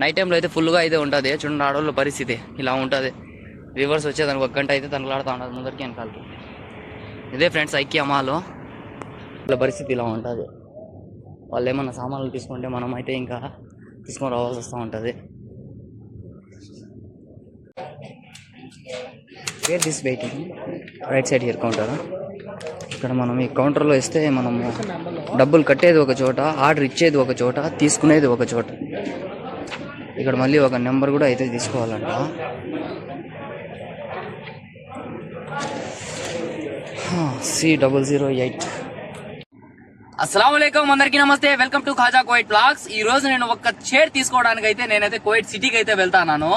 Night టైంలో అయితే ఫుల్గా అయితే ఉంటుంది. చూడండి ఆడవాళ్ళ పరిస్థితి. ఇలా ఉంటుంది. రివర్స్ వచ్చేదానికి ఒక గంట అయితే తనలాడుతూ ఉంటుంది ముందరికి వెనకాలకి. ఇదే ఫ్రెండ్స్ ఐక్య మాలో. వాళ్ళ పరిస్థితి ఇలా ఉంటుంది. వాళ్ళు ఏమన్నా సామాన్లు తీసుకుంటే మనం అయితే ఇంకా తీసుకొని రావాల్సి వస్తూ ఉంటుంది. Where this waiting right side here counter ఇక్కడ మనం ఈ కౌంటర్లో ఇస్తే మనము డబ్బులు కట్టేది ఒక చోట ఆర్డర్ ఇచ్చేది ఒక చోట తీసుకునేది ఒక చోట. ఇక్కడ మళ్ళీ ఒక నెంబర్ కూడా అయితే తీసుకోవాలంట. సి డబల్ జీరో ఎయిట్ అస్సలం అందరికీ నమస్తే. Welcome to Khaja Koit blogs ఈ రోజు నేను ఒక చైర్ తీసుకోవడానికి అయితే నేనైతే కోయిట్ సిటీకి అయితే వెళ్తాను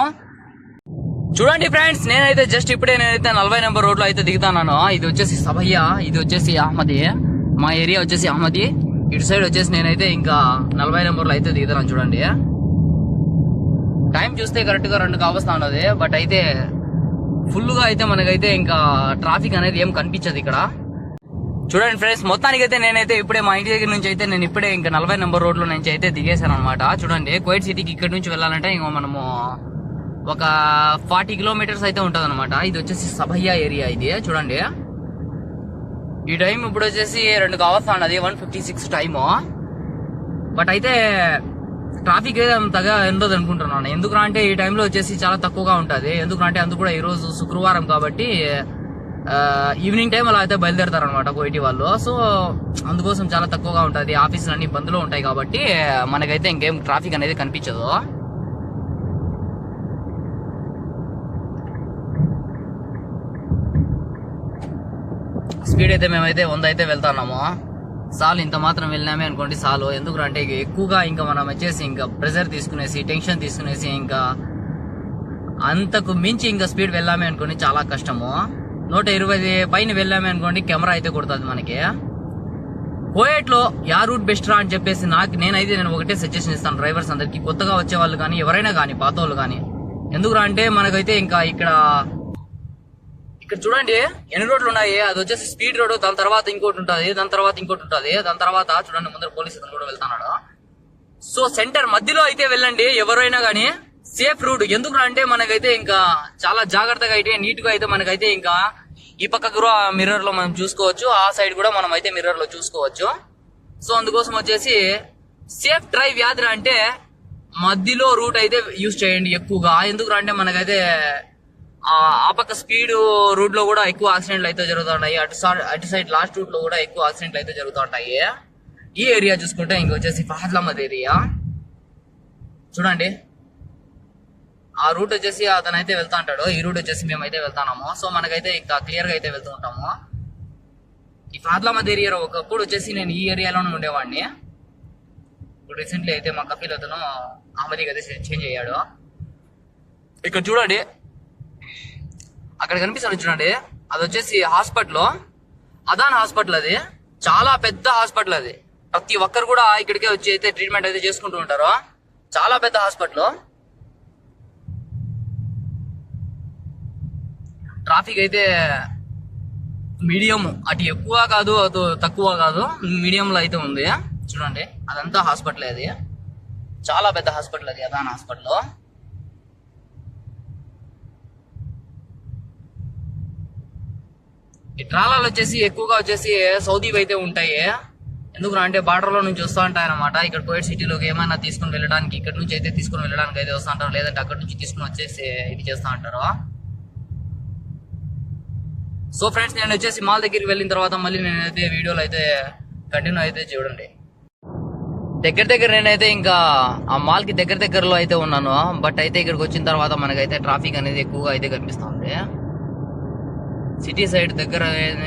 చూడండి ఫ్రెండ్స్ నేనైతే జస్ట్ ఇప్పుడే నేనైతే నలభై నెంబర్ రోడ్లో అయితే దిగుతాను ఇది వచ్చేసి సభయ్య ఇది వచ్చేసి అహ్మది. మా ఏరియా వచ్చేసి అహ్మది. ఇటు సైడ్ వచ్చేసి నేనైతే ఇంకా నలభై నెంబర్లో అయితే దిగుతాను చూడండి. టైం చూస్తే కరెక్ట్గా రెండు కావస్తా ఉన్నది. బట్ అయితే ఫుల్గా అయితే మనకైతే ఇంకా ట్రాఫిక్ అనేది ఏం కనిపించదు ఇక్కడ. చూడండి ఫ్రెండ్స్ మొత్తానికి అయితే నేనైతే ఇప్పుడే మా ఇంటి దగ్గర నుంచి అయితే నేను ఇప్పుడే ఇంకా నలభై నెంబర్ రోడ్లో నుంచి అయితే దిగేశాను అనమాట చూడండి కోయిట్ సిటీకి ఇక్కడ నుంచి వెళ్ళాలంటే ఇంకో మనము ఒక ఫార్టీ కిలోమీటర్స్ అయితే ఉంటుంది అనమాట ఇది వచ్చేసి సభయ్య ఏరియా ఇది చూడండి. ఈ టైం ఇప్పుడు వచ్చేసి రెండు కావస్తా ఉన్నది one fifty six time. But అయితే ట్రాఫిక్ అయితే అంతగా ఉండదు అనుకుంటున్నాను ఎందుకు అంటే ఈ టైంలో వచ్చేసి చాలా తక్కువగా ఉంటుంది. ఎందుకు అంటే అందుకు కూడా ఈరోజు శుక్రవారం కాబట్టి ఈవినింగ్ టైం అలా అయితే బయలుదేరతారు అనమాట కోయిటి వాళ్ళు. సో అందుకోసం చాలా తక్కువగా ఉంటుంది. ఆఫీసులు అన్ని బంద్లో ఉంటాయి కాబట్టి మనకైతే ఇంకేం ట్రాఫిక్ అనేది కనిపించదు. స్పీడ్ అయితే మేమైతే వంద అయితే వెళ్తున్నాము. సాల్ ఇంత మాత్రం వెళ్ళినామే అనుకోండి సాలు. ఎందుకు అంటే ఎక్కువగా ఇంకా మనం వచ్చేసి ఇంకా ప్రెజర్ తీసుకునేసి టెన్షన్ తీసుకునేసి ఇంకా అంతకు మించి ఇంకా స్పీడ్ వెళ్ళామే అనుకోండి చాలా కష్టము. నూట ఇరవై పైన వెళ్ళామే అనుకోండి కెమెరా అయితే కొడుతుంది మనకి. కోయట్లో యా రూట్ బెస్ట్ రా అని చెప్పేసి నాకు నేనైతే నేను ఒకటే సజెషన్ ఇస్తాను డ్రైవర్స్ అందరికి. కొత్తగా వచ్చే వాళ్ళు కానీ ఎవరైనా కానీ పాత వాళ్ళు కానీ. ఎందుకురా అంటే మనకైతే ఇంకా ఇక్కడ ఇక్కడ చూడండి ఎన్ని రోడ్లు ఉన్నాయి? అది వచ్చేసి స్పీడ్ రోడ్ దాని తర్వాత ఇంకోటి ఉంటుంది దాని తర్వాత ఇంకోటి ఉంటుంది దాని తర్వాత చూడండి ముందర పోలీస్ అతను కూడా వెళ్తున్నాడు. సో సెంటర్ మధ్యలో అయితే వెళ్ళండి ఎవరైనా కానీ సేఫ్ రూట్. ఎందుకు అంటే మనకైతే ఇంకా చాలా జాగ్రత్తగా అయితే నీట్గా అయితే మనకైతే ఇంకా ఈ పక్కకు కూడా మిర్రర్లో మనం చూసుకోవచ్చు ఆ సైడ్ కూడా మనం అయితే మిర్రర్లో చూసుకోవచ్చు. సో అందుకోసం వచ్చేసి సేఫ్ డ్రైవ్ యాత్ర అంటే మధ్యలో రూట్ అయితే యూజ్ చేయండి ఎక్కువగా. ఎందుకు అంటే మనకైతే ఆ పక్క స్పీడ్ రూట్లో కూడా ఎక్కువ యాక్సిడెంట్లు అయితే జరుగుతుంటాయి అటు సైడ్ అటు సైడ్ లాస్ట్ రూట్లో కూడా ఎక్కువ యాక్సిడెంట్లు అయితే జరుగుతుంటాయి ఈ ఏరియా చూసుకుంటే ఇంక వచ్చేసి ఫహద్లామద్ ఏరియా. చూడండి. ఆ రూట్ వచ్చేసి అతను అయితే వెళ్తా ఉంటాడు ఈ రూట్ వచ్చేసి మేమైతే వెళ్తాము సో మనకైతే ఇంకా క్లియర్గా అయితే వెళ్తూ ఉంటాము. ఈ ఫాద్లామద్ ఏరియా ఒకప్పుడు వచ్చేసి నేను ఈ ఏరియాలోనే ఉండేవాడిని. ఇప్పుడు రీసెంట్లీ అయితే మా కఫీల్ అతను అహ్మదీకి అయితే చేంజ్ అయ్యాడు. ఇక్కడ చూడండి. అక్కడ కనిపిస్తాను చూడండి. అది వచ్చేసి హాస్పిటల్. అదాన్ హాస్పిటల్ అది. చాలా పెద్ద హాస్పిటల్ అది. ప్రతి ఒక్కరు కూడా ఇక్కడికే వచ్చి అయితే ట్రీట్మెంట్ అయితే చేసుకుంటూ ఉంటారు. చాలా పెద్ద హాస్పిటల్. ట్రాఫిక్ అయితే మీడియం. అటు ఎక్కువ కాదు అటు తక్కువ కాదు. మీడియంలో అయితే ఉంది. చూడండి. అదంతా హాస్పిటల్ అది. చాలా పెద్ద హాస్పిటల్ అది అదాన్ హాస్పిటల్. ఈ ట్రాలాలు వచ్చేసి ఎక్కువగా వచ్చేసి సౌదీ అయితే ఉంటాయి. ఎందుకు అంటే బార్డర్లో నుంచి వస్తూ ఉంటాయి అనమాట ఇక్కడ కోవిడ్ సిటీలోకి ఏమైనా తీసుకుని వెళ్ళడానికి ఇక్కడ నుంచి అయితే తీసుకుని వెళ్ళడానికి అయితే వస్తూ ఉంటారు. లేదంటే అక్కడ నుంచి తీసుకుని వచ్చేసి ఇది చేస్తూ ఉంటారు. సో ఫ్రెండ్స్ నేను వచ్చేసి మాల్ దగ్గరికి వెళ్ళిన తర్వాత మళ్ళీ నేనైతే వీడియోలు అయితే కంటిన్యూ అయితే చూడండి. దగ్గర దగ్గర నేనైతే ఇంకా ఆ మాల్కి దగ్గర దగ్గరలో అయితే ఉన్నాను. బట్ అయితే ఇక్కడికి వచ్చిన తర్వాత మనకైతే ట్రాఫిక్ అనేది ఎక్కువగా అయితే కనిపిస్తుంది సిటీ సైడ్ దగ్గర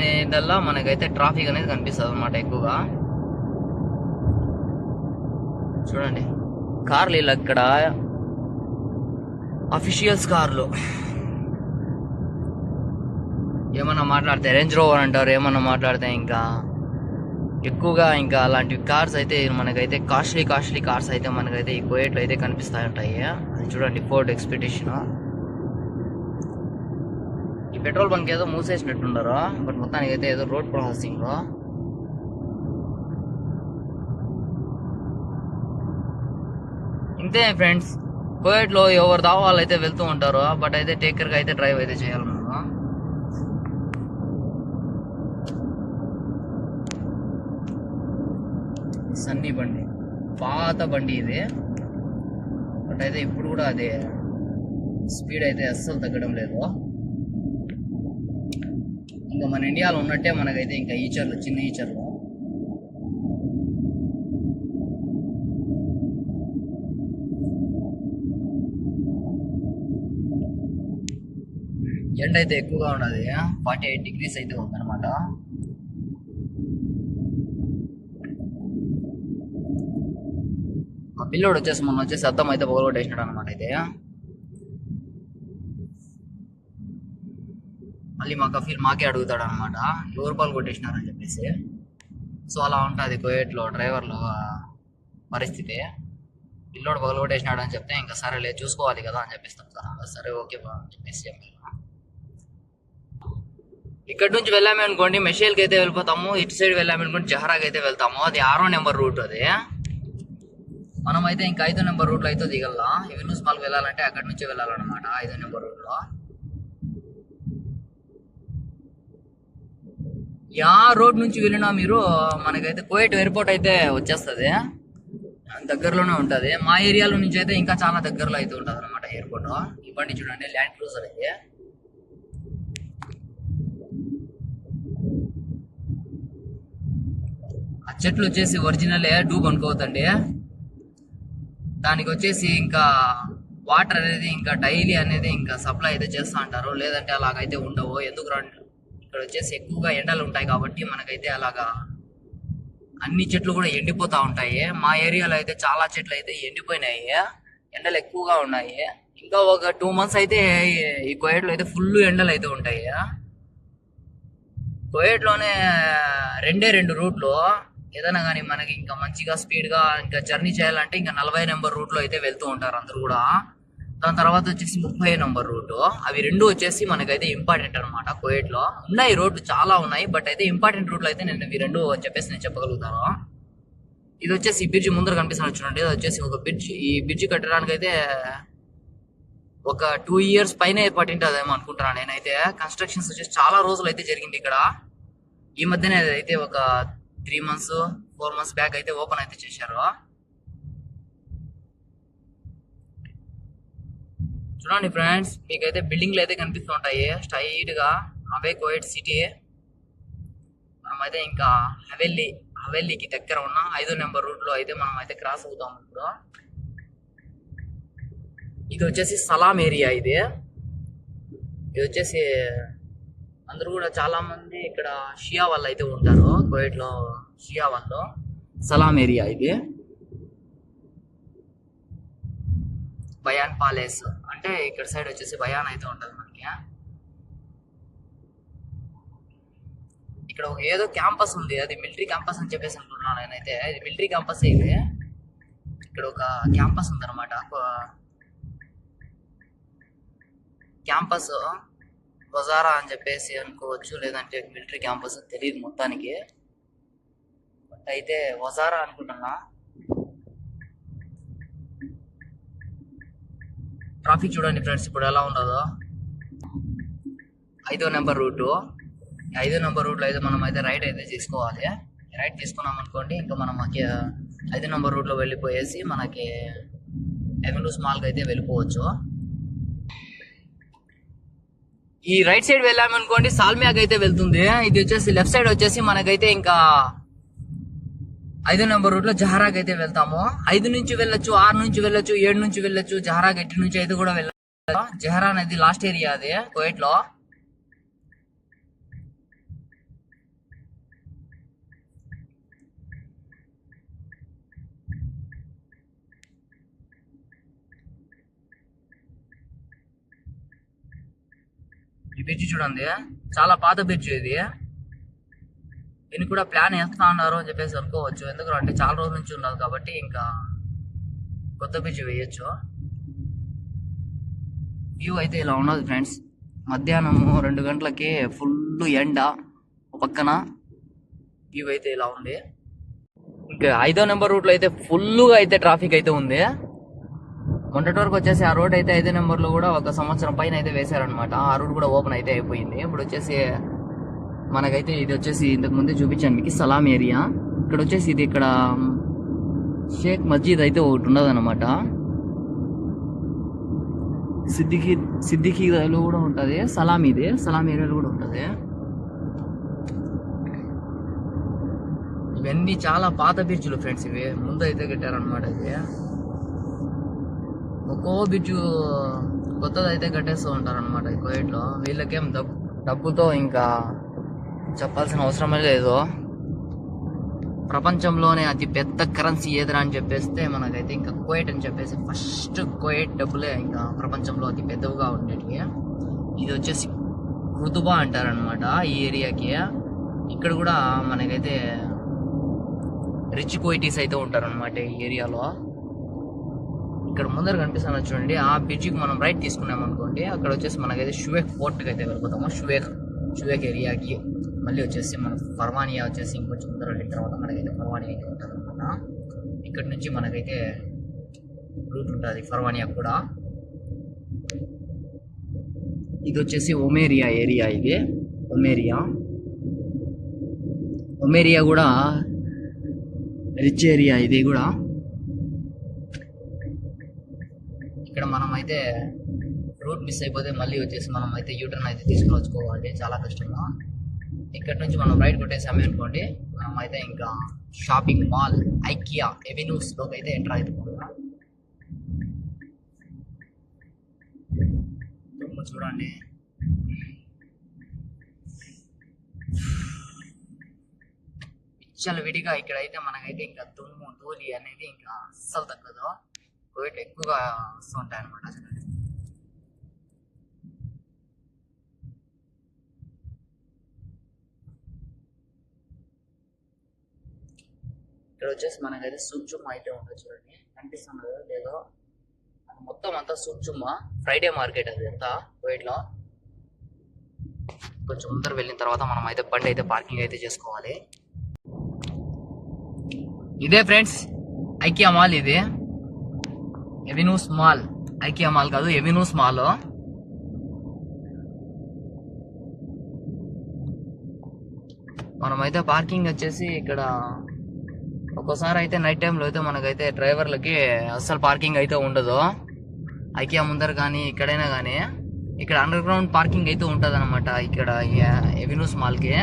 ఏదల్లా మనకైతే ట్రాఫిక్ అనేది కనిపిస్తుంది అనమాట ఎక్కువగా. చూడండి. కార్లు ఇలా ఇక్కడ అఫీషియల్స్ కార్లు. ఏమన్నా మాట్లాడితే రేంజ్ రోవర్ అంటారు ఏమన్నా మాట్లాడితే ఇంకా ఎక్కువగా ఇంకా అలాంటి కార్స్ అయితే మనకైతే కాస్ట్లీ కాస్ట్లీ కార్స్ అయితే మనకైతే ఈ కోయేట్లో అయితే కనిపిస్తూ ఉంటాయి అది చూడండి ఫోర్డ్ ఎక్స్పెడిషన్ ఈ పెట్రోల్ బంక్ ఏదో మూసేసినట్టున్నారు బట్ మొత్తానికి అయితే ఏదో రోడ్ ప్రాసెసింగ్లో. ఇంతే ఫ్రెండ్స్ కోవిడ్లో ఎవరు దావా అయితే వెళ్తూ ఉంటారు బట్ అయితే టేకర్గా అయితే డ్రైవ్ అయితే చేయాలి మనం సన్నీ బండి పాత బండి ఇది. బట్ అయితే ఇప్పుడు కూడా అదే స్పీడ్ అయితే అస్సలు తగ్గడం లేదు. ఇంకా మన ఇండియాలో ఉన్నట్టే మనకైతే ఇంకా ఈచర్లు చిన్న ఈచర్లు. ఎండ అయితే ఎక్కువగా ఉన్నది. ఫార్టీ ఎయిట్ డిగ్రీస్ అయితే ఉందన్నమాట. ఆ పిల్లోడు వచ్చేసి మొన్న వచ్చేసి అద్దం అయితే పగలగొట్టేసినాడు అనమాట అయితే. మళ్ళీ మా కఫీల్ మాకే అడుగుతాడు అనమాట ఎవరు పాలు కొట్టేసినారని చెప్పేసి. సో అలా ఉంటుంది కోయేట్లో డ్రైవర్లో పరిస్థితి. పిల్లోడు పగలు కొట్టేసినాడు అని చెప్తే ఇంకా సరేలే చూసుకోవాలి కదా అని చెప్పిస్తాం సార్. సరే ఓకే బా అని చెప్పేసి చెప్పాను ఇక్కడ నుంచి వెళ్ళాము అనుకోండి మెషేల్కి అయితే వెళ్ళిపోతాము. ఇటు సైడ్ వెళ్ళాము అనుకోండి జహరాకి అయితే వెళ్తాము. అది ఆరో నెంబర్ రూట్ అది. మనం అయితే ఇంకా ఐదో నెంబర్ రూట్లో అయితే దిగల్లా. యూనిస్ మాల్కి వెళ్ళాలంటే అక్కడి నుంచి వెళ్ళాలన్నమాట ఐదో నెంబర్ రూట్లో. యా రోడ్ నుంచి వెళ్ళినా మీరు మనకైతే కోయట్ ఎయిర్పోర్ట్ అయితే వచ్చేస్తుంది. దగ్గరలోనే ఉంటుంది. మా ఏరియాలో నుంచి అయితే ఇంకా చాలా దగ్గరలో అయితే ఉంటుంది అనమాట ఎయిర్పోర్ట్. ఈ బండి చూడండి ల్యాండ్ క్రూజర్ అయితే ఆ చెట్లు వచ్చేసి ఒరిజినలే డూబ్ అనుకోవద్దండి. దానికి వచ్చేసి ఇంకా వాటర్ అనేది ఇంకా డైలీ అనేది ఇంకా సప్లై అయితే చేస్తూ ఉంటారు లేదంటే అలాగైతే ఉండవు. ఎందుకు రండి ఇక్కడ వచ్చేసి ఎక్కువగా ఎండలు ఉంటాయి కాబట్టి మనకైతే అలాగా అన్ని చెట్లు కూడా ఎండిపోతా ఉంటాయి. మా ఏరియాలో అయితే చాలా చెట్లు అయితే ఎండిపోయినాయి. ఎండలు ఎక్కువగా ఉన్నాయి. ఇంకా ఒక టూ మంత్స్ అయితే ఈ కోయట్లో అయితే ఫుల్ ఎండలు అయితే ఉంటాయి. కోయట్లోనే రెండే రెండు రూట్లు. ఏదైనా కానీ మనకి ఇంకా మంచిగా స్పీడ్గా ఇంకా జర్నీ చేయాలంటే ఇంకా నలభై నెంబర్ రూట్లో అయితే వెళ్తూ ఉంటారు అందరు కూడా. దాని తర్వాత వచ్చేసి ముప్పై నెంబర్ రోడ్డు అవి రెండు వచ్చేసి మనకైతే ఇంపార్టెంట్ అనమాట కోయట్లో ఉన్నాయి రోడ్లు చాలా ఉన్నాయి బట్ అయితే ఇంపార్టెంట్ రూట్లో అయితే నేను ఇవి రెండు అని చెప్పేసి నేను చెప్పగలుగుతాను. ఇది వచ్చేసి ఈ బ్రిడ్జ్ ముందర కనిపిస్తున్నట్టు చూడండి. ఇది వచ్చేసి ఒక బ్రిడ్జ్ ఈ బ్రిడ్జ్ కట్టడానికి అయితే ఒక టూ ఇయర్స్ పైన పట్టింటుందేమో అనుకుంటున్నాను నేనైతే. కన్స్ట్రక్షన్స్ వచ్చేసి చాలా రోజులు అయితే జరిగింది ఇక్కడ. ఈ మధ్యనే అయితే ఒక three months four months back అయితే ఓపెన్ అయితే చేశారు. చూడండి ఫ్రెండ్స్ మీకైతే బిల్డింగ్లు అయితే కనిపిస్తుంటాయి. స్ట్రైట్గా అవే కోయట్ సిటీ. మనమైతే ఇంకా హవెల్లి హవెల్లీకి దగ్గర ఉన్న ఐదో నెంబర్ రూట్లో అయితే మనం అయితే క్రాస్ అవుతాం ఇప్పుడు. ఇది వచ్చేసి సలాం ఏరియా ఇది. ఇది వచ్చేసి అందరూ కూడా చాలా మంది ఇక్కడ షియా వాళ్ళు అయితే ఉంటారు కోయట్లో షియా వాళ్ళు. సలాం ఏరియా ఇది. బయాన్ పాలేస్ అంటే ఇక్కడ సైడ్ వచ్చేసి భయాన్ అయితే ఉంటుంది మనకి ఇక్కడ ఏదో క్యాంపస్ ఉంది అది మిలిటరీ క్యాంపస్ అని చెప్పేసి అనుకుంటున్నాను నేనైతే. ఇది మిలిటరీ క్యాంపస్ ఇది? ఇక్కడ ఒక క్యాంపస్ ఉందన్నమాట. క్యాంపస్ బజారా అని చెప్పేసి అనుకోవచ్చు లేదంటే మిలిటరీ క్యాంపస్ తెలియదు మొత్తానికి. బట్ అయితే వజారా అనుకుంటున్నా. ట్రాఫిక్ చూడండి ఫ్రెండ్స్ ఇప్పుడు ఎలా ఉండదో ఐదో నెంబర్ రూటు. ఐదో నెంబర్ రూట్లో అయితే మనం అయితే రైట్ అయితే తీసుకోవాలి రైట్ తీసుకున్నాం అనుకోండి ఇంకా మనం ఐదో నెంబర్ రూట్లో వెళ్ళిపోయేసి మనకి ఎవెన్యూ స్మాల్కి అయితే వెళ్ళిపోవచ్చు. ఈ రైట్ సైడ్ వెళ్ళామనుకోండి సాల్మియాకి అయితే వెళ్తుంది. ఇది వచ్చేసి లెఫ్ట్ సైడ్ వచ్చేసి మనకైతే ఇంకా ఐదు నెంబర్ రూట్లో జహరాకి అయితే వెళ్తాము. ఐదు నుంచి వెళ్ళొచ్చు ఆరు నుంచి వెళ్ళొచ్చు ఏడు నుంచి వెళ్ళొచ్చు జహరాకి ఎట్టి నుంచి అయితే కూడా వెళ్ళచ్చు. జహరా అనేది లాస్ట్ ఏరియా అది కోయట్లో ఈ బ్రిడ్జ్ చూడండి చాలా పాత బ్రిడ్జ్ ఇది. దీనికి కూడా ప్లాన్ వేస్తా ఉన్నారు అని చెప్పేసి అనుకోవచ్చు. ఎందుకంటే చాలా రోజుల నుంచి ఉన్నది కాబట్టి ఇంకా కొత్త బ్రిడ్జ్ వేయచ్చు. వ్యూ అయితే ఇలా ఉన్నది ఫ్రెండ్స్ మధ్యాహ్నము రెండు గంటలకి ఫుల్ ఎండ ఒక పక్కన. వ్యూ అయితే ఇలా ఉంది. ఇంకా ఐదో నెంబర్ రూట్లో అయితే ఫుల్గా అయితే ట్రాఫిక్ అయితే ఉంది. మొన్నటి వరకు వచ్చేసి ఆ రోడ్ అయితే ఐదో నెంబర్లో కూడా ఒక సంవత్సరం పైన అయితే వేశారనమాట ఆ రోడ్ కూడా ఓపెన్ అయితే అయిపోయింది. ఇప్పుడు వచ్చేసి మనకైతే ఇది వచ్చేసి ఇంతకు ముందే చూపించాను మీకు సలాం ఏరియా. ఇక్కడ వచ్చేసి ఇది ఇక్కడ షేక్ మస్జిద్ అయితే ఒకటి ఉండదు అనమాట సిద్దికి సిద్దికీలో కూడా ఉంటుంది సలాం ఇది సలాం ఏరియాలో కూడా ఉంటుంది. ఇవన్నీ చాలా పాత బ్రిడ్జ్లు ఫ్రెండ్స్ ఇవి ముందు అయితే కట్టారనమాట ఇది ఒక్కో బ్రిడ్జ్ కొత్తది అయితే కట్టేస్తూ ఉంటారనమాట ఈ వీళ్ళకేం డబ్బు డబ్బుతో ఇంకా చెప్పాల్సిన అవసరమే లేదు. ప్రపంచంలోనే అతి పెద్ద కరెన్సీ ఏదిరా అని చెప్పేస్తే మనకైతే ఇంకా కోయట్ అని చెప్పేసి ఫస్ట్ కోయట్ డబ్బులే ఇంకా ప్రపంచంలో అతి పెద్దవిగా ఉండేటివి. ఇది వచ్చేసి కుతుబా అంటారనమాట ఈ ఏరియాకి. ఇక్కడ కూడా మనకైతే రిచ్ కోయిటీస్ అయితే ఉంటారనమాట ఈ ఏరియాలో. ఇక్కడ ముందర కనిపిస్తున్న చూడండి ఆ బ్రిడ్జికి మనం రైట్ తీసుకున్నాం అనుకోండి అక్కడ వచ్చేసి మనకైతే షువేక్ ఫోర్ట్కి అయితే వెళ్ళిపోతాము. షువేక్ షువేక్ ఏరియాకి. మళ్ళీ వచ్చేసి మన ఫర్వానియా వచ్చేసి ఇంకొంచెం ముందర వెళ్ళిన తర్వాత మనకైతే ఫర్వానియా అయితే ఉంటుంది అనమాట ఇక్కడ నుంచి మనకైతే రూట్ ఉంటుంది ఫర్వానియా కూడా. ఇది వచ్చేసి ఒమేరియా ఏరియా ఇది. ఒమేరియా. ఒమేరియా కూడా రిచ్ ఏరియా ఇది కూడా. ఇక్కడ మనం అయితే రూట్ మిస్ అయిపోతే మళ్ళీ వచ్చేసి మనం అయితే యూటర్న్ అయితే తీసుకుని వచ్చుకోవాలి. చాలా కష్టంగా. ఇక్కడ నుంచి మనం రైట్ కొట్టేసామే అనుకోండి మనం అయితే ఇంకా షాపింగ్ మాల్ ఐకియా ఎవెన్యూస్లోకి అయితే ఎంటర్ అయిపోతున్నాం చూడండి. చాలా విడిగా ఇక్కడైతే మనకైతే ఇంకా దుమ్ము ధూళి అనేది ఇంకా అస్సలు తగ్గదు. కోవిడ్ ఎక్కువగా వస్తూ ఉంటాయి అనమాట ఇక్కడ వచ్చేసి మనకైతే సూక్చుమ్మ అయితే ఉంటుంది చూడండి. కనిపిస్తుంది లేదో. మొత్తం అంతా సూక్చుమ్మ ఫ్రైడే మార్కెట్ అది అంతా వైట్లో కొంచెం ముందర వెళ్ళిన తర్వాత మనం అయితే బండి అయితే పార్కింగ్ అయితే చేసుకోవాలి. ఇదే ఫ్రెండ్స్ ఐకియా మాల్ ఇది. ఎవెన్యూస్ మాల్ ఐకియా మాల్ కాదు ఎవెన్యూస్ మాల్ మనమైతే పార్కింగ్ వచ్చేసి ఇక్కడ ఒక్కోసారి అయితే నైట్ టైంలో అయితే మనకైతే డ్రైవర్లకి అస్సలు పార్కింగ్ అయితే ఉండదు. ఐకియా ముందర కానీ ఎక్కడైనా కానీ ఇక్కడ అండర్ గ్రౌండ్ పార్కింగ్ అయితే ఉంటుంది అనమాట ఇక్కడ ఎవెన్యూస్ మాల్కి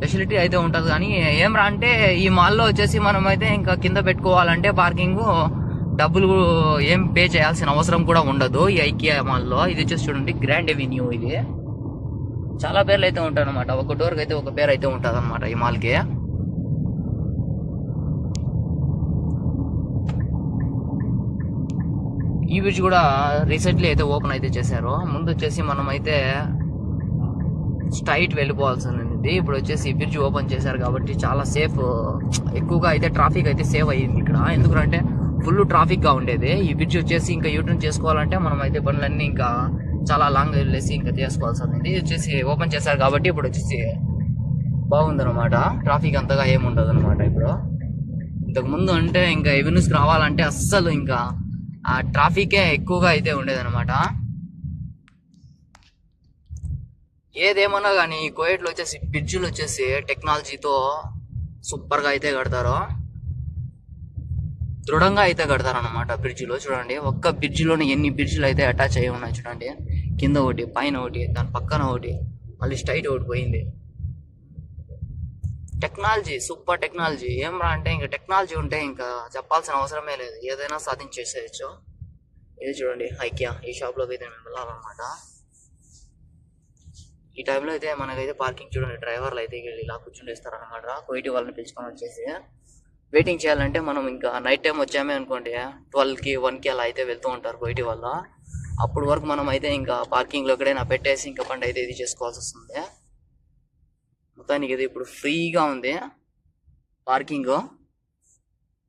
ఫెసిలిటీ అయితే ఉంటుంది కానీ ఏం రా అంటే ఈ మాల్లో వచ్చేసి మనం అయితే ఇంకా కింద పెట్టుకోవాలంటే పార్కింగ్ డబ్బులు ఏం పే చేయాల్సిన అవసరం కూడా ఉండదు ఈ ఐకియా మాల్లో ఇది వచ్చేసి చూడండి గ్రాండ్ ఎవెన్యూ ఇది. చాలా పేర్లు అయితే ఉంటాయి అనమాట ఒక డోర్కి అయితే ఒక పేరు అయితే ఉంటుంది అనమాట ఈ మాల్కి ఈ బ్రిడ్జ్ కూడా రీసెంట్లీ అయితే ఓపెన్ అయితే చేశారు. ముందు వచ్చేసి మనం అయితే స్ట్రైట్ వెళ్ళిపోవాల్సి ఉంది ఇప్పుడు వచ్చేసి ఈ బ్రిడ్జ్ ఓపెన్ చేశారు కాబట్టి చాలా సేఫ్ ఎక్కువగా అయితే ట్రాఫిక్ అయితే సేవ్ అయ్యింది ఇక్కడ. ఎందుకంటే ఫుల్ ట్రాఫిక్గా ఉండేది. ఈ బ్రిడ్జ్ వచ్చేసి ఇంకా యూటర్న్ చేసుకోవాలంటే మనం అయితే బండ్లన్నీ ఇంకా చాలా లాంగ్ వెళ్ళేసి ఇంకా చేసుకోవాల్సి ఉంది వచ్చేసి ఓపెన్ చేశారు కాబట్టి ఇప్పుడు వచ్చేసి బాగుందన్నమాట. ట్రాఫిక్ అంతగా ఏముండదు అనమాట ఇప్పుడు. ఇంతకు ముందు అంటే ఇంకా ఎవెన్యూస్కి రావాలంటే అస్సలు ఇంకా ఆ ట్రాఫికే ఎక్కువగా అయితే ఉండేదన్నమాట. ఏదేమన్నా కానీ కోయట్లో వచ్చేసి బ్రిడ్జులు వచ్చేసి టెక్నాలజీతో సూపర్గా అయితే కడతారు. దృఢంగా అయితే కడతారనమాట బ్రిడ్జిలో. చూడండి ఒక్క బ్రిడ్జిలోనే ఎన్ని బ్రిడ్జిలు అయితే అటాచ్ అయ్యి ఉన్నాయి చూడండి. కింద ఒకటి పైన ఒకటి దాని పక్కన ఒకటి మళ్ళీ స్ట్రైట్ ఒకటి పోయింది. Technology super technology. ఏం రా అంటే ఇంకా టెక్నాలజీ ఉంటే ఇంకా చెప్పాల్సిన అవసరమే లేదు. ఏదైనా సాధించేసేయచ్చు. ఇది చూడండి ఐక్యా ఈ షాప్లోకి అయితే మేము వెళ్ళాలన్నమాట. ఈ టైంలో అయితే మనకైతే పార్కింగ్ చూడండి డ్రైవర్లు అయితే వెళ్ళి ఇలా కూర్చుండేస్తారనమాట కోయిటి వాళ్ళని పిలుచుకొని వచ్చేసి. వెయిటింగ్ చేయాలంటే మనం ఇంకా నైట్ టైం వచ్చామే అనుకోండి. ట్వెల్వ్కి వన్కి అలా అయితే వెళ్తూ ఉంటారు కోయిటి వల్ల అప్పుడు వరకు మనం అయితే ఇంకా పార్కింగ్లో ఎక్కడైనా పెట్టేసి ఇంకా పండు అయితే ఇది చేసుకోవాల్సి వస్తుంది. మొత్తానికి ఇది ఇప్పుడు ఫ్రీగా ఉంది పార్కింగ్.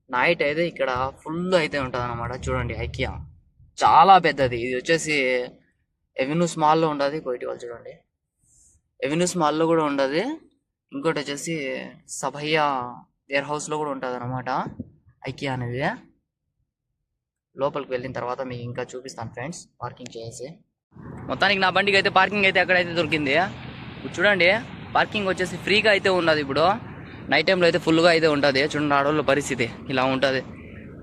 నైట్ అయితే ఇక్కడ ఫుల్ అయితే ఉంటుంది అనమాట చూడండి ఐకియా చాలా పెద్దది. ఇది వచ్చేసి ఎవెన్యూ స్మాల్లో ఉండదు కోయిటి వాళ్ళు చూడండి. ఎవెన్యూ స్మాల్లో కూడా ఉండదు ఇంకోటి వచ్చేసి సభయ్య వేర్ హౌస్లో కూడా ఉంటుంది అనమాట ఐకియా అనేది. లోపలికి వెళ్ళిన తర్వాత మీకు ఇంకా చూపిస్తాను ఫ్రెండ్స్. పార్కింగ్ చేసి. మొత్తానికి నా బండికి అయితే పార్కింగ్ అయితే ఎక్కడైతే దొరికింది? చూడండి. పార్కింగ్ వచ్చేసి ఫ్రీగా అయితే ఉన్నది ఇప్పుడు. నైట్ టైంలో అయితే ఫుల్గా అయితే ఉంటుంది. చూడండి ఆడవాళ్ళ పరిస్థితి. ఇలా ఉంటుంది.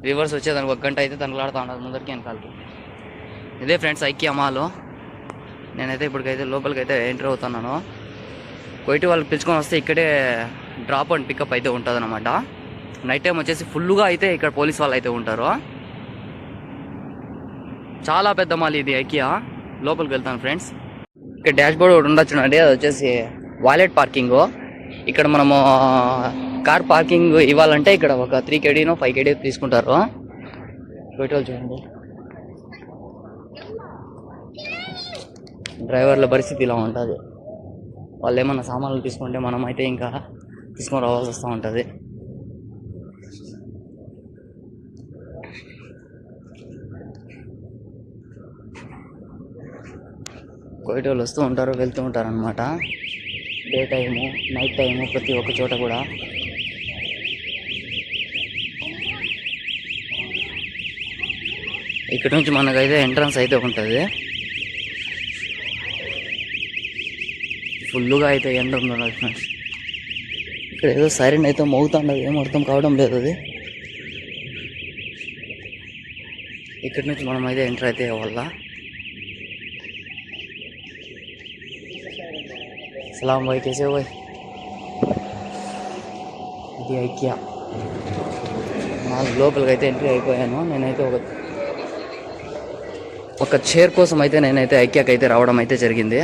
రివర్స్ వచ్చేదానికి ఒక గంట అయితే తనలాడుతూ ఉండదు ముందరికి వెనకాలకి. ఇదే ఫ్రెండ్స్ ఐక్య మాలో. నేనైతే ఇప్పటికైతే లోపలికి అయితే ఎంటర్ అవుతున్నాను. కొయిటి వాళ్ళు పిలుచుకొని వస్తే ఇక్కడే డ్రాప్ అండ్ పికప్ అయితే ఉంటుంది అనమాట నైట్ టైం వచ్చేసి ఫుల్గా అయితే ఇక్కడ పోలీస్ వాళ్ళు అయితే ఉంటారు. చాలా పెద్ద మాల్ ఇది ఐకియా. లోపలికి వెళ్తాను ఫ్రెండ్స్ ఇక్కడ డాష్ బోర్డ్ ఒకటి ఉండొచ్చు చూడండి అది వచ్చేసి వాలెట్ పార్కింగ్? ఇక్కడ మనము కార్ పార్కింగ్ ఇవ్వాలంటే ఇక్కడ ఒక త్రీ కేడీనో ఫైవ్ కేడీ తీసుకుంటారు. పెట్రోల్ చూడండి. డ్రైవర్ల పరిస్థితి ఇలా ఉంటుంది. వాళ్ళు ఏమన్నా సామాన్లు తీసుకుంటే మనం అయితే ఇంకా తీసుకొని రావాల్సి వస్తూ ఉంటుంది. కోయిట వస్తూ ఉంటారు వెళ్తూ ఉంటారు అనమాట డే టైము నైట్ టైము ప్రతి ఒక్క చోట కూడా. ఇక్కడ నుంచి మనకైతే ఎంట్రన్స్ అయితే ఉంటుంది. ఫుల్గా అయితే ఎండ ఉంది ఫ్రెండ్స్ ఇక్కడ ఏదో సైరన్ అయితే మోగుతుండదు ఏం అర్థం కావడం లేదు అది. ఇక్కడ నుంచి మనం అయితే ఎంటర్ అయితే అవ్వాలా సలాం భాయ్ ఇది ఐక్య నాలుగు లోపలికి అయితే ఎంట్రీ అయిపోయాను. నేనైతే ఒక ఒక చైర్ కోసం అయితే నేనైతే ఐక్యాకి అయితే రావడం అయితే జరిగింది.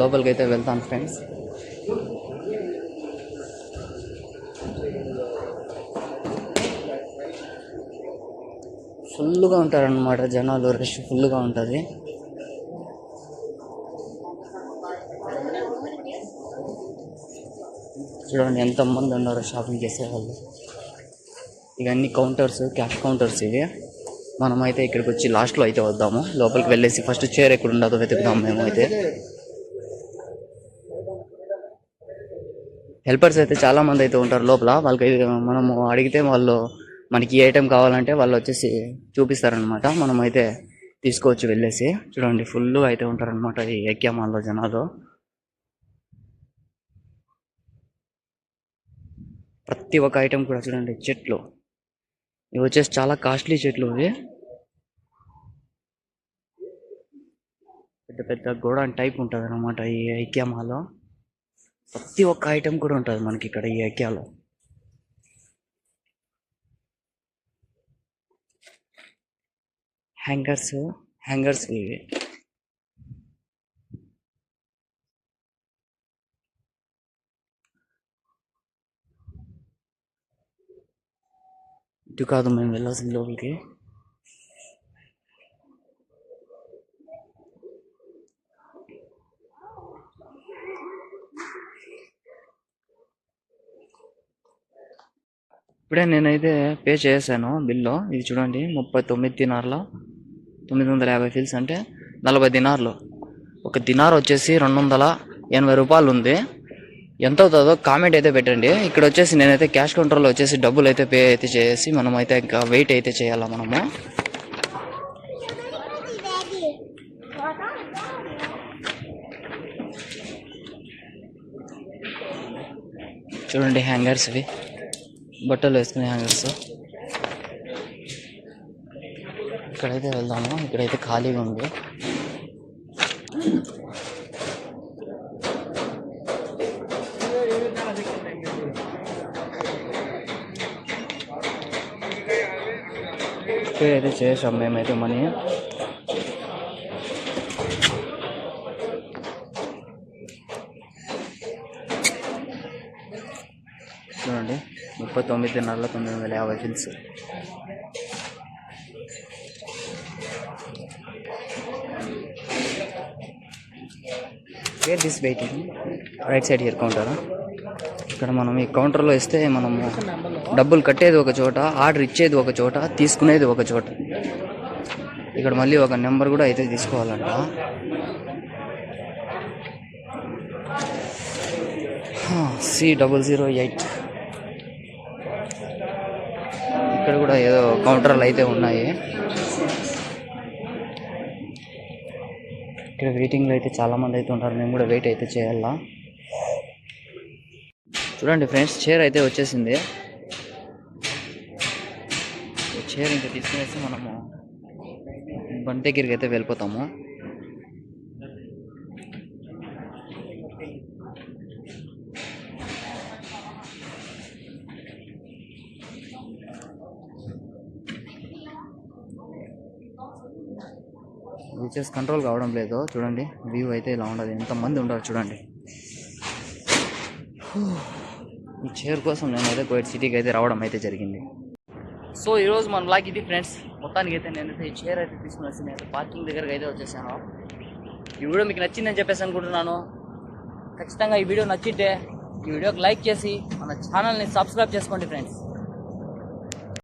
లోపలికి అయితే వెళ్తాను ఫ్రెండ్స్ ఫుల్గా ఉంటారనమాట జనాలు రష్ ఫుల్గా ఉంటుంది. చూడండి ఎంతమంది ఉన్నారు షాపింగ్ చేసే వాళ్ళు ఇవన్నీ కౌంటర్స్ క్యాష్ కౌంటర్స్ ఇవి. మనమైతే ఇక్కడికి వచ్చి లాస్ట్లో అయితే వద్దాము. లోపలికి వెళ్ళేసి ఫస్ట్ చైర్ ఎక్కడ ఉండదో వెతుకుదాం మేము అయితే హెల్పర్స్ అయితే చాలా మంది అయితే ఉంటారు లోపల. వాళ్ళకి మనము అడిగితే వాళ్ళు మనకి ఏ ఐటెం కావాలంటే వాళ్ళు వచ్చేసి చూపిస్తారనమాట మనమైతే తీసుకోవచ్చు వెళ్ళేసి. చూడండి ఫుల్ అయితే ఉంటారనమాట ఈ ఎక్యా మాల్లో జనాలు. ప్రతి ఒక్క ఐటెం కూడా చూడండి చెట్లు. ఇవి వచ్చేసి చాలా కాస్ట్లీ చెట్లు ఇవి. పెద్ద పెద్ద గోడౌన్ టైప్ ఉంటుంది అనమాట ఈ ఐక్యామాలో ప్రతి ఒక్క ఐటెం కూడా ఉంటుంది మనకి ఇక్కడ ఈ ఐక్యాలో హ్యాంగర్స్ హ్యాంగర్స్ ఇవి. ఇటు కాదు మేము వెళ్ళాల్సింది లోపలికి. ఇప్పుడే నేనైతే పే చేశాను బిల్లు. ఇది చూడండి ముప్పై తొమ్మిది దినార్ల తొమ్మిది వందల యాభై ఫీల్స్ అంటే నలభై దినార్లు. ఒక దినార్ వచ్చేసి రెండు వందల ఎనభై రూపాయలు ఉంది. ఎంత అవుతుందో కామెంట్ అయితే పెట్టండి. ఇక్కడ వచ్చేసి నేనైతే క్యాష్ కౌంటర్లో వచ్చేసి డబ్బులు అయితే పే అయితే చేసి మనం అయితే ఇంకా వెయిట్ అయితే చేయాలా మనము? చూడండి హ్యాంగర్స్ ఇవి. బట్టలు వేసుకునే హ్యాంగర్స్ ఇక్కడైతే వెళ్దాము. ఇక్కడైతే ఖాళీగా ఉంది. పే అయితే చేసాం మేమైతే మనీ చూడండి ముప్పై తొమ్మిది నెలల తొమ్మిది వందల యాభై fils where this waiting right side here కౌంటరా ఇక్కడ మనం ఈ కౌంటర్లో ఇస్తే మనము డబ్బులు కట్టేది ఒక చోట ఆర్డర్ ఇచ్చేది ఒక చోట తీసుకునేది ఒక చోట. ఇక్కడ మళ్ళీ ఒక నెంబర్ కూడా అయితే తీసుకోవాలంట. సి డబుల్ జీరో ఎయిట్ ఇక్కడ కూడా ఏదో కౌంటర్లు అయితే ఉన్నాయి. ఇక్కడ వెయిటింగ్లో అయితే చాలామంది అయితే ఉంటారు. మేము కూడా వెయిట్ అయితే చేయాలా? చూడండి ఫ్రెండ్స్ చైర్ అయితే వచ్చేసింది. చైర్ ఇంకా తీసుకునేసి మనము బండి దగ్గరికి అయితే వెళ్ళిపోతాము. విచెస్ కంట్రోల్ కావడం లేదు. చూడండి వ్యూ అయితే ఇలా ఉండదు. ఎంతమంది ఉంటారు చూడండి. చైర్ కోసం నేనైతే కోయిట్ సిటీకి అయితే రావడం అయితే జరిగింది. సో ఈరోజు మన బ్లాగ్ ఇది ఫ్రెండ్స్. మొత్తానికి అయితే నేనైతే ఈ చైర్ అయితే తీసుకుని వచ్చి నేను పార్కింగ్ దగ్గరకి అయితే వచ్చేసాను. ఈ వీడియో మీకు నచ్చిందని చెప్పేసి అనుకుంటున్నాను. ఖచ్చితంగా ఈ వీడియో నచ్చితే ఈ వీడియోకి లైక్ చేసి మన ఛానల్ని సబ్స్క్రైబ్ చేసుకోండి ఫ్రెండ్స్.